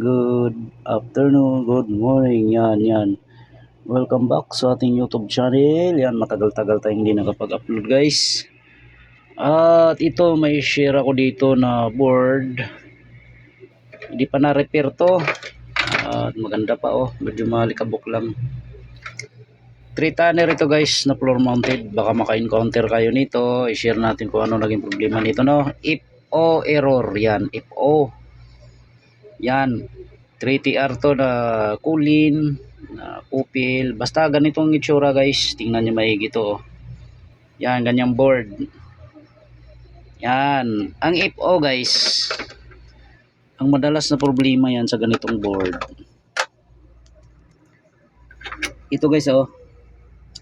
Good afternoon, good morning, yan, yan. Welcome back sa ating YouTube channel. Yan, matagal-tagal tayong hindi nakapag-upload guys. At ito, may share ako dito na board. Hindi pa na-repair to. At maganda pa oh, medyo malikabok lang. 3 tonner ito guys na floor mounted. Baka maka-encounter kayo nito. I-share natin kung ano naging problema nito no. If O error yan. If O. Yan. 3TR to na kulin, na pupil. Basta ganitong itsura guys. Tingnan nyo maigi to. oh. Yan, ganyang board. Yan. Ang FO guys, ang madalas na problema yan sa ganitong board. Ito guys oh.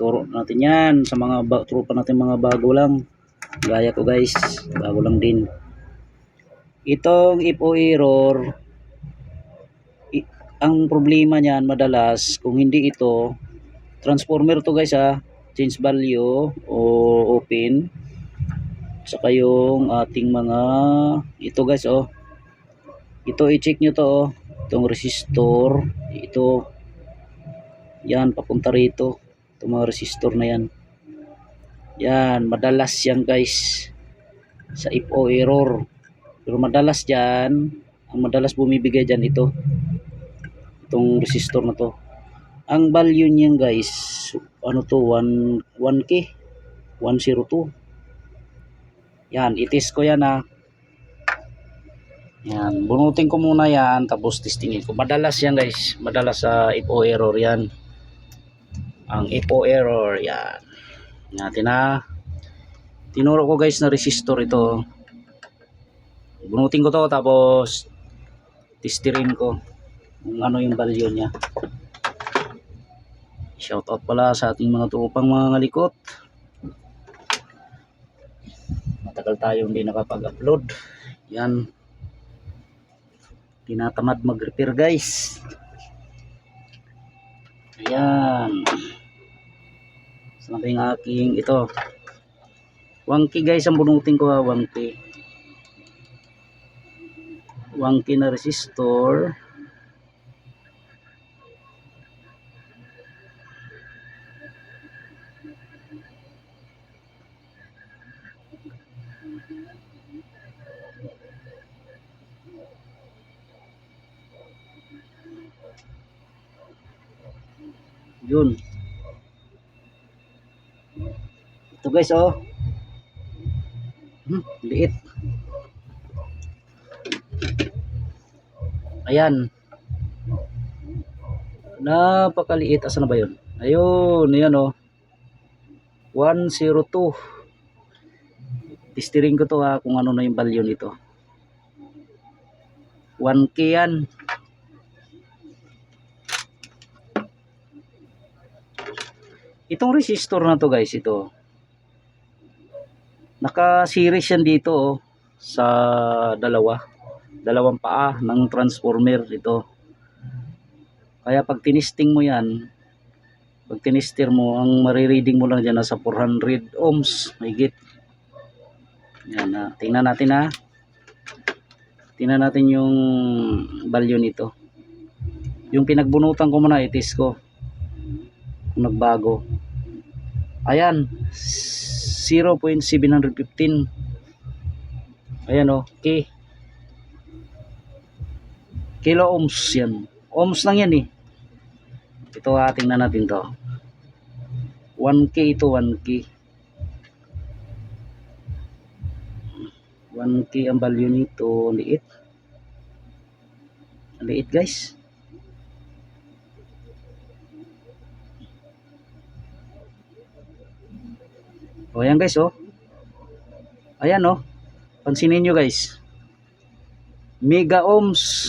Turo natin yan sa mga tropa natin mga bago lang. Gaya ko guys, bago lang din. Itong FO error, i- ang problema niyan madalas kung hindi ito transformer to guys ha change value o open. Saka yung ating mga ito guys oh. Ito i-check nyo to oh. Itong resistor ito. Yan papunta rito. Itong mga resistor na yan. Yan madalas yan guys sa IPO error. Pero madalas dyan ang madalas bumibigay dyan ito itong resistor na to. Ang value niyan guys ano to 1 1k 102 yan itis ko yan ha yan bunutin ko muna yan tapos testingin ko. Madalas yan guys. Madalas sa IPO error yan. Ang IPO error yan. Natin ha tinuro ko guys na resistor ito. Bunutin ko to tapos testirin ko kung ano yung value niya. Shout out pala sa ating mga tropang mga ngalikot. Matagal tayong hindi nakapag-upload. Yan. Tinatamad mag-repair guys. Ayan. Saan ba yung aking ito. 1k guys ang bunutin ko ha? 1k 1k na resistor yun ito guys oh. Hmm, liit. Ayan. Napakaliit. Asa na ba yun? Ayun ayan oh. 102 testirin ko to ha kung ano na yung value nito. 1k yan. Itong resistor na to guys ito naka series yan dito oh, sa dalawa. Dalawang paa ng transformer ito kaya pag tinisting mo yan pag tinister mo ang marireading mo lang dyan nasa 400 ohms mahigit. Yan na tingnan natin ha tingnan natin yung value nito. Yung pinagbunutan ko muna itis ko. Kung nagbago. Ayan 0.715 ayan o K. Kilo ohms yan. Ohms lang yan eh. Ito ha tingnan natin to. 1k ito 1k 1k ang value nito. Liit. Liit guys O ayan guys oh. Ayan oh. Pansinin nyo guys. Mega ohms.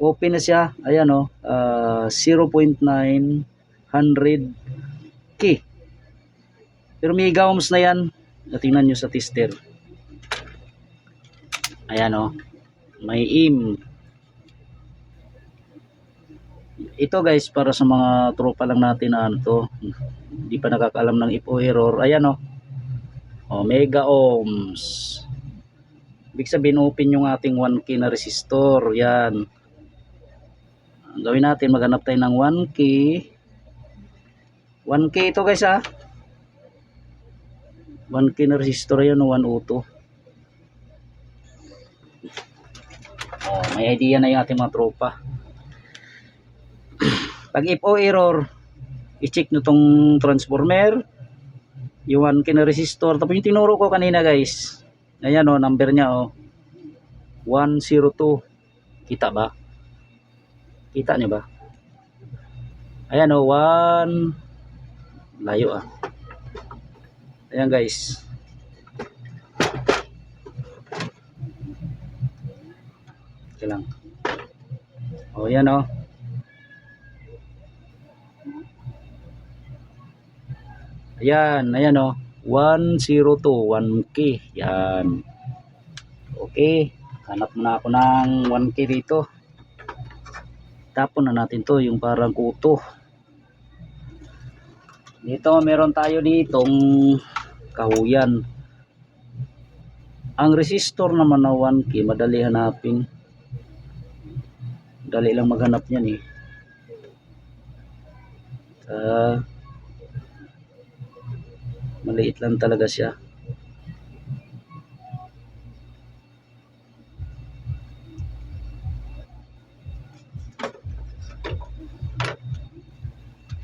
Open na siya. Ayan oh. Uh, 0.9 100 K. Pero mega ohms na yan. Tingnan nyo sa tester. Ayan oh. May im. Ito guys para sa mga tropa lang natin na ano to hindi pa nakakaalam ng IPO error ayan o oh. oh, mega ohms Ibig sabihin, open yung ating 1K na resistor. Yan. Gawin natin, maghanap tayo ng 1K. 1K ito guys ah. 1K na resistor yan, 102. Oh, may idea na yung ating mga tropa. Pag if o error, i-check nyo tong transformer, yung 1K na resistor. Tapos yung tinuro ko kanina guys, ayan o, number niya o, 102. Kita ba? Kita niyo ba? Ayan o, 1, layo ah. Ayan guys. Okay lang. O, yan o. Ayan, ayan o. 102, 1K. Yan. Okay. Hanap muna ako ng 1K dito. Tapon na natin to yung parang kuto. Dito meron tayo ditong kahuyan. Ang resistor naman na 1K, madali hanapin. Dali lang maghanap niyan eh. Sa maliit lang talaga siya.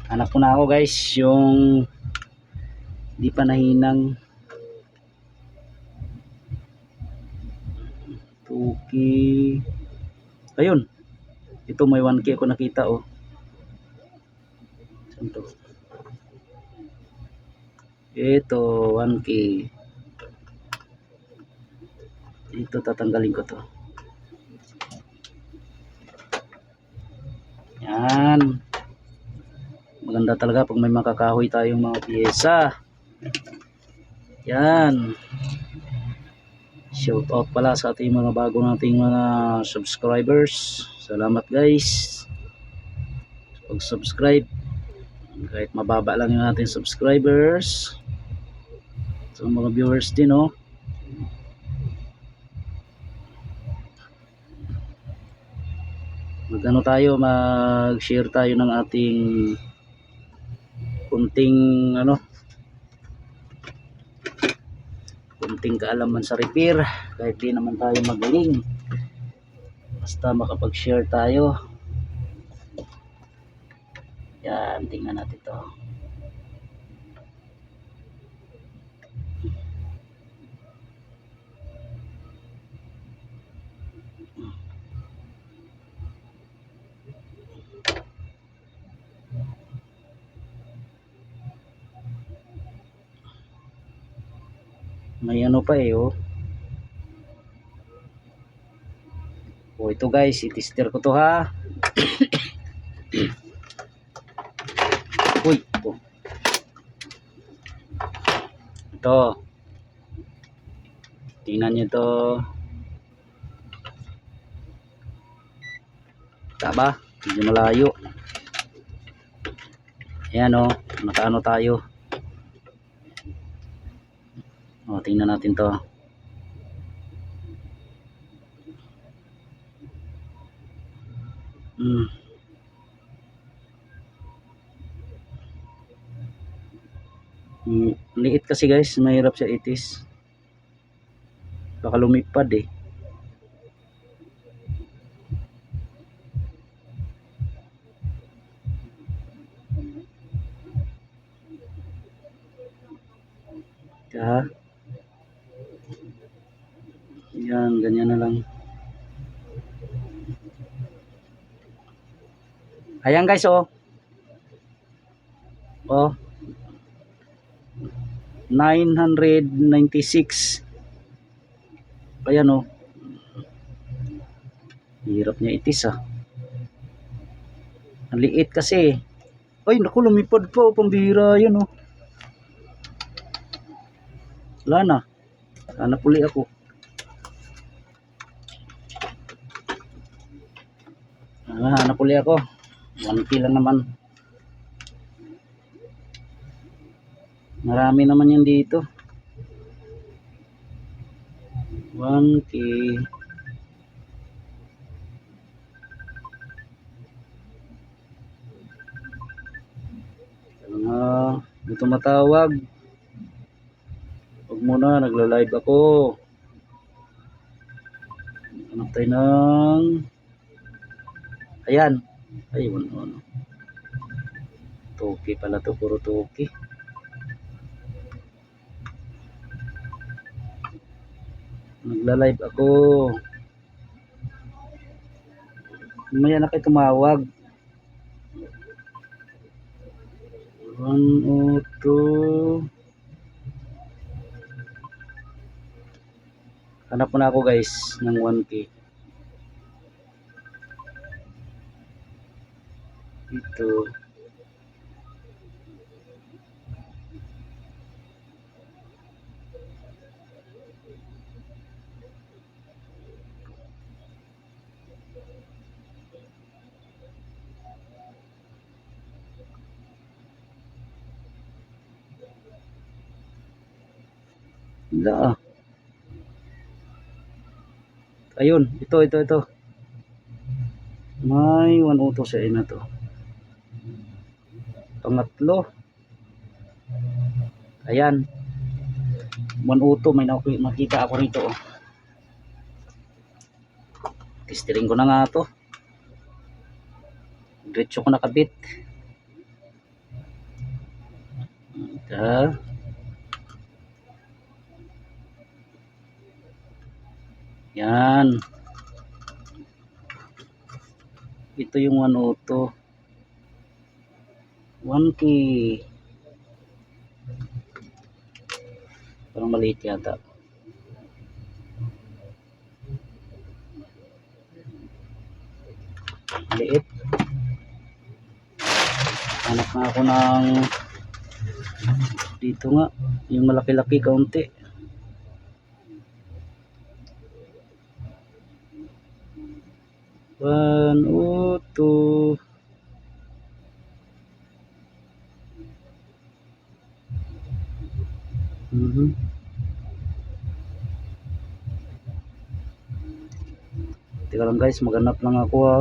Hanap ko na ako guys yung di pa nahinang Tuki ayun. Ito may 1k ako nakita oh. Saan to ito 1k dito tatanggalin ko to. Yan. Maganda talaga pag may makakahoy tayong mga pyesa. Yan. Shout out pala sa ating mga bago nating mga subscribers. Salamat guys. Pag subscribe kahit mababa lang yung ating subscribers. Sa mga viewers din oh. Magano tayo mag share tayo ng ating kunting ano kunting kaalaman sa repair. Kahit di naman tayo magaling basta makapag share tayo yan tingnan natin to. May ano pa eh oh. Oh ito guys i-tester ko to ha uy ito ito. Tingnan nyo to. Taba medyo malayo. Ayan oh. Nakaano tayo. O, tingnan natin to. Hmm. Liit kasi guys, mahirap siya itis. Baka lumipad eh. Ha? Yan, ganyan na lang. Ayan guys. Oh. 996. Ayan, oh. Hirap niya itis, ah. Ang liit kasi. Ay, naku, lumipad pa, oh. Pambira, yan, oh. Wala na. Hanap uli ako. Ah, hanap ako. 1K lang naman. Marami naman yan dito. 1K. Mga dito matawag. Huwag muna, nagla-live ako. Anak tayo ng... Ayan. Ay, ano, ano. Toki pala to, puro toki. Nagla-live ako. Mamaya na kayo tumawag. 102 Hanap na ako guys ng 1K. Ito. Wala ah. Ayun, ito, ito, ito. May 102 sa ina to. Pangatlo. Ayan. 102, may nak- makita ako rito. Oh. Testirin ko na nga to. Diretso ko nakabit. Ito. Yan. Ito yung 102. 1K. Parang maliit yata. Maliit. Hanap nga ako ng dito nga. Yung malaki-laki kaunti. One, oh, two. Mhm. Teka lang guys, maghanap lang ako ha.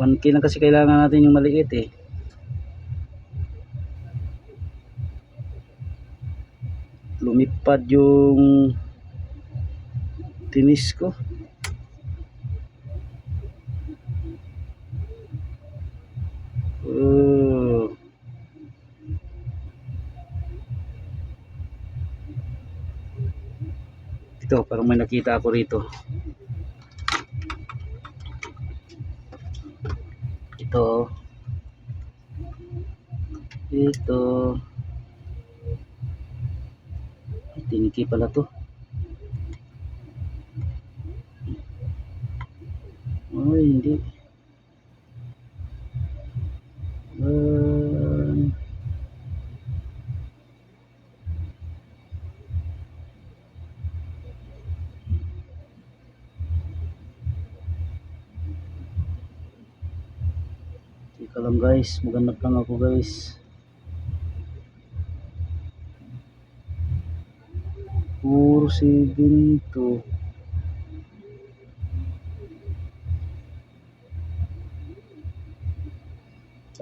One K na kasi kailangan natin yung maliit eh. Lumipad yung tinis ko. Oh. Ito, parang may nakita ako rito. Ito. Ito. Tiniki pala to. Ay, hindi. Um, Teka lang guys, maghanap lang ako guys. Puro seven to.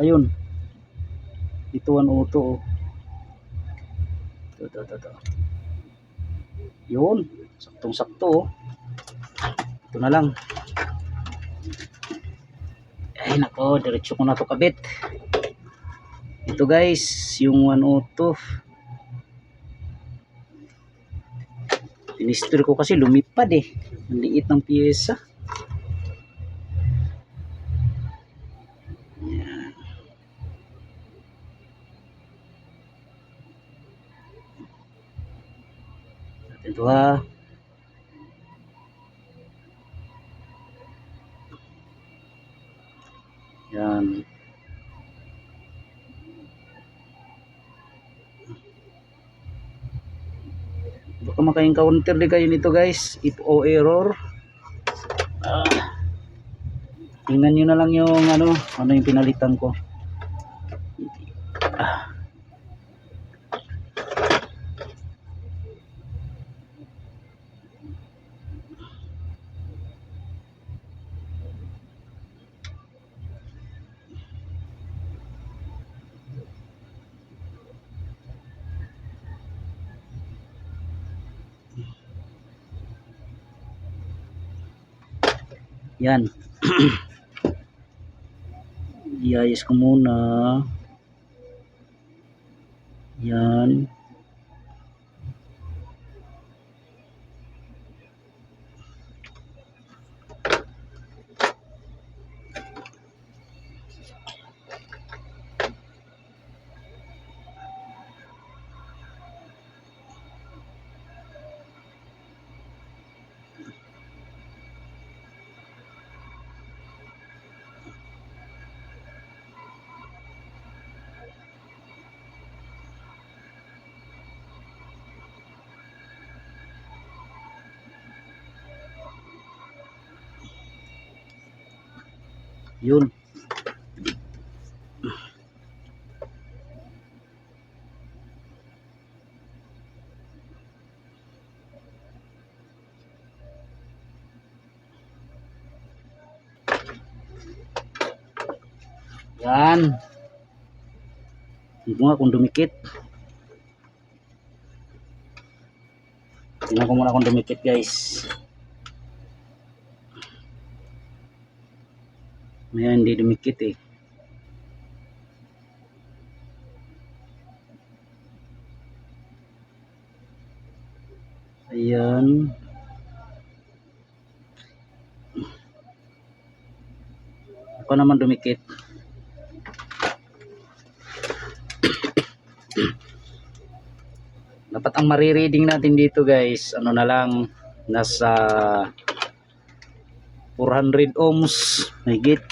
Ayun. Ito ang auto. oh. Ito, ito, ito. Yun. Saktong sakto. oh. Ito na lang. Nako, diretso ko na to kabit. Ito guys, yung 102. Tinistor ko kasi lumipad eh. Ang liit ng pyesa. Yan. Natin to ha. Yan. Baka maka-encounter din kayo nito guys. If o error. Ah. Tingnan nyo na lang yung ano, ano yung pinalitan ko. Yan. Iayos ko muna. Yan. Yun. Yan. Hindi ko nga kung dumikit. Tingnan ko muna kung dumikit guys. Ngayon hindi dumikit eh. Ayan. Ako naman dumikit. Dapat ang marireading natin dito guys, ano na lang, nasa 400 ohms, mahigit.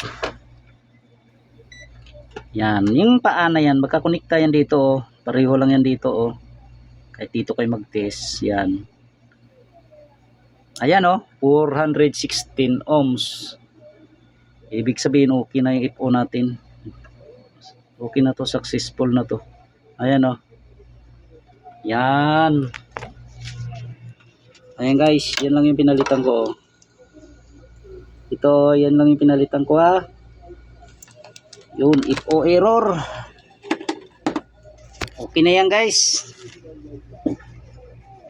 Yan, yung paa na yan, magkakonekta yan dito oh. Pareho lang yan dito oh. Kahit dito kayo mag-test, yan. Ayan oh, 416 ohms. Ibig sabihin okay na yung FO natin. Okay na to, successful na to. Ayan oh. Yan. Ayan guys, yan lang yung pinalitan ko oh. Ito, yan lang yung pinalitan ko ha. Yun, if o error. Okay na yan guys.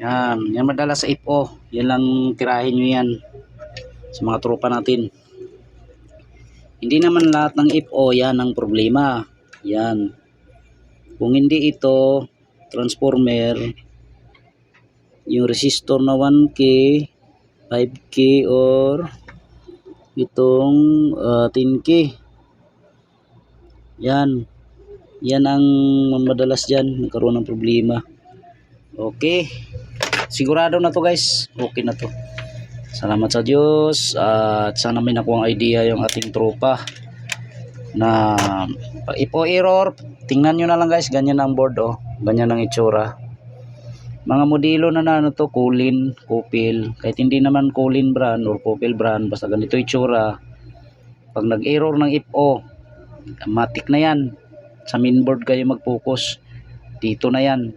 Yan, yan madala sa if o. Yan lang tirahin nyo yan. Sa mga tropa natin. Hindi naman lahat ng if o yan ang problema. Yan. Kung hindi ito, transformer, yung resistor na 1K, 5K or itong uh, 10k yan. Yan ang madalas dyan. Nagkaroon ng problema. Okay. Sigurado na to guys. Okay na to. Salamat sa Diyos. At sana may nakuha idea yung ating tropa na ipo error tingnan nyo na lang guys. Ganyan ang board oh. Ganyan ang itsura. Mga modelo na na ano to, Kulin, Kupil, kahit hindi naman Kulin brand or Kupil brand, basta ganito itsura. Pag nag-error ng IPO, matik na yan. Sa mainboard kayo mag-focus. Dito na yan.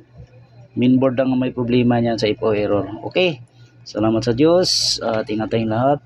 Mainboard ang may problema niyan sa IPO error. Okay. Salamat sa Diyos. Ingat tayong lahat.